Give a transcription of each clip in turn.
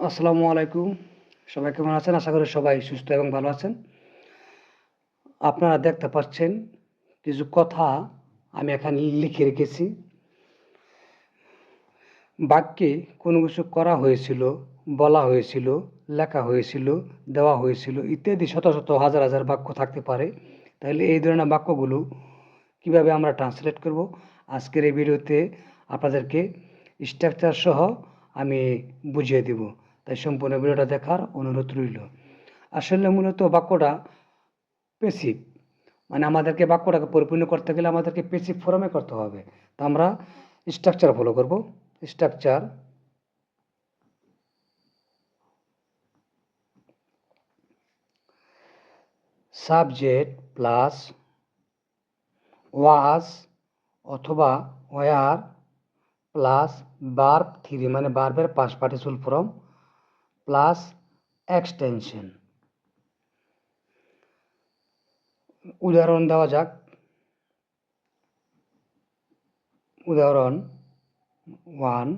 আসসালামু আলাইকুম। সবাই কেমন আছেন? আশা করি সবাই সুস্থ এবং ভালো আছেন। আপনারা দেখতে পাচ্ছেন কিছু কথা আমি এখানে লিখে রেখেছি। বাক্যে কোনো কিছু করা হয়েছিল, বলা হয়েছিল, লেখা হয়েছিল, দেওয়া হয়েছিল ইত্যাদি শত শত হাজার হাজার বাক্য থাকতে পারে। তাহলে এই ধরনের বাক্যগুলো কীভাবে আমরা ট্রান্সলেট করব? আজকের এই ভিডিওতে আপনাদেরকে স্ট্রাকচার সহ আমি বুঝিয়ে দেব। তাই সম্পূর্ণ ভিডিওটা দেখার অনুরোধ রইল। আসলে মূলত বাক্যটা পেসিভ মানে আমাদেরকে বাক্যটাকে পরিপূর্ণ করতে গেলে আমাদেরকে পেসিভ ফর্মে করতে হবে। তো আমরা স্ট্রাকচার ফলো করব। স্ট্রাকচার সাবজেক্ট প্লাস ওয়াজ অথবা ওয়ার প্লাস বার্ব থ্রি মানে বার্বের past participle form plus extension উদাহরণ দেওয়া যাক। উদাহরণ ওয়ান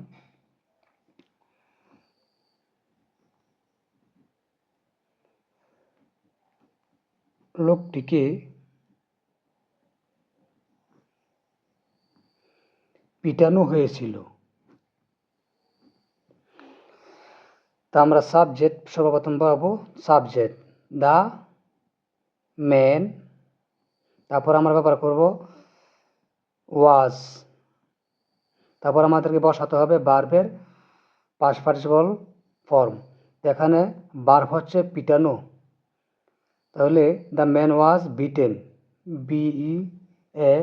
লোকটিকে পিটানো হয়েছিল। তা আমরা সাবজেক্ট সর্বপ্রথম পাবো সাবজেক্ট দ্য মেন তারপর আমরা ব্যবহার করব ওয়াজ তারপর আমাদেরকে বসাতে হবে বার্বের পাস পার্টিসিপল ফর্ম এখানে বার্ব হচ্ছে পিটানো। তাহলে the man was beaten B E A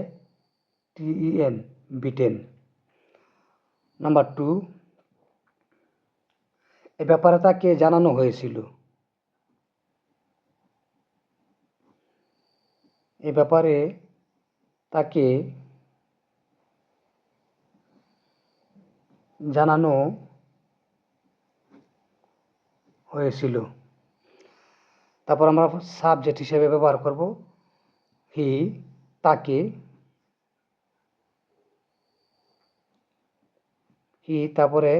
T E N beaten number two এ ব্যাপারে তাকে জানানো হয়েছিল। এ ব্যাপারে তাকে জানানো হয়েছিল। তারপর আমরা সাবজেক্ট হিসেবে ব্যবহার করব। হি তাকে হি তারপরে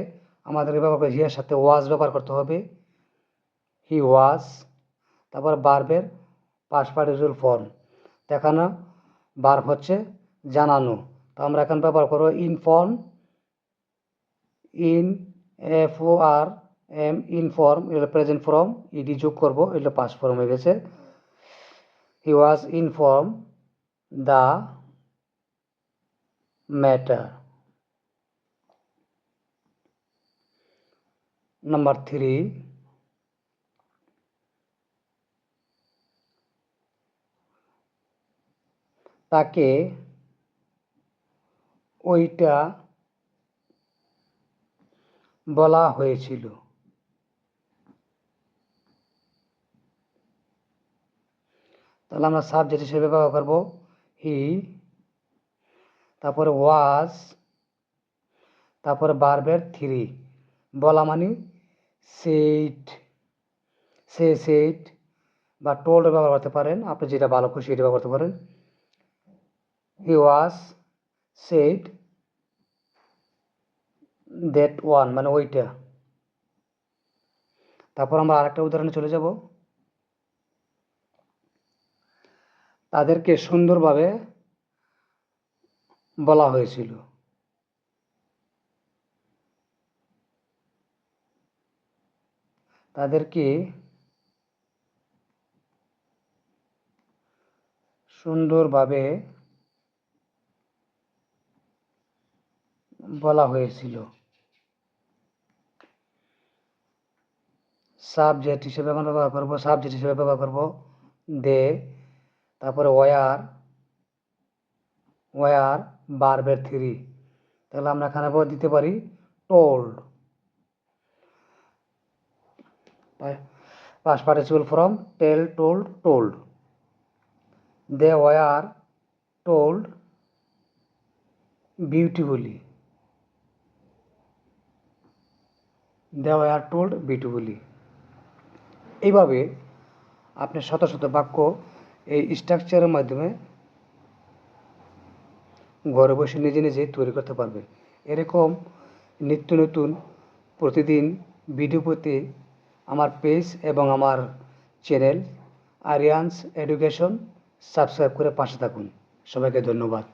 আমাদের ব্যবহার করে হিয়ার সাথে ওয়াজ ব্যবহার করতে হবে। হি ওয়াজ তারপর বার্বের পাস পার্টিসুল ফর্ম দেখানো বার্ব হচ্ছে জানানো। তো আমরা এখন ব্যবহার করব inform I N F O R M inform এটা প্রেজেন্ট ফর্ম ইডি যোগ করব, এটা পাস ফর্ম হয়ে গেছে। He was inform the matter number three তাকে ওইটা বলা হয়েছিল। তাহলে আমরা সাবজেক্ট হিসেবে ব্যবহার করব হি তারপরে ওয়াজ তারপরে বার্বের থ্রি বলা মানে সেইট সে সেইট বা টোল্ড ব্যবহার করতে পারেন। আপনি যেটা ভালো খুশি এটা ব্যবহার করতে পারেন। He was said that one মানে ওইটা। তারপর আমরা আরেকটা উদাহরণে চলে যাব। তাদেরকে সুন্দরভাবে বলা হয়েছিল। তাদেরকে সুন্দরভাবে বলা হয়েছিল। সাবজেক্ট হিসেবে আমরা ব্যবহার করব, সাবজেক্ট হিসেবে ব্যবহার করব দে, তারপরে ওয়ার ওয়ার বার্বের থ্রি তাহলে আমরা এখানে দিতে পারি told past participle from tell told told they were told beautifully they were told beautifully এইভাবে আপনি শত শত বাক্য এই স্ট্রাকচারের মাধ্যমে ঘরে বসে নিজে নিজে তৈরি করতে পারবে এরকম নিত্য নতুন প্রতিদিন ভিডিও পেতে আমার পেজ এবং আমার চ্যানেল আরিয়ান্স এডুকেশন সাবস্ক্রাইব করে পাশে থাকুন। সবাইকে ধন্যবাদ।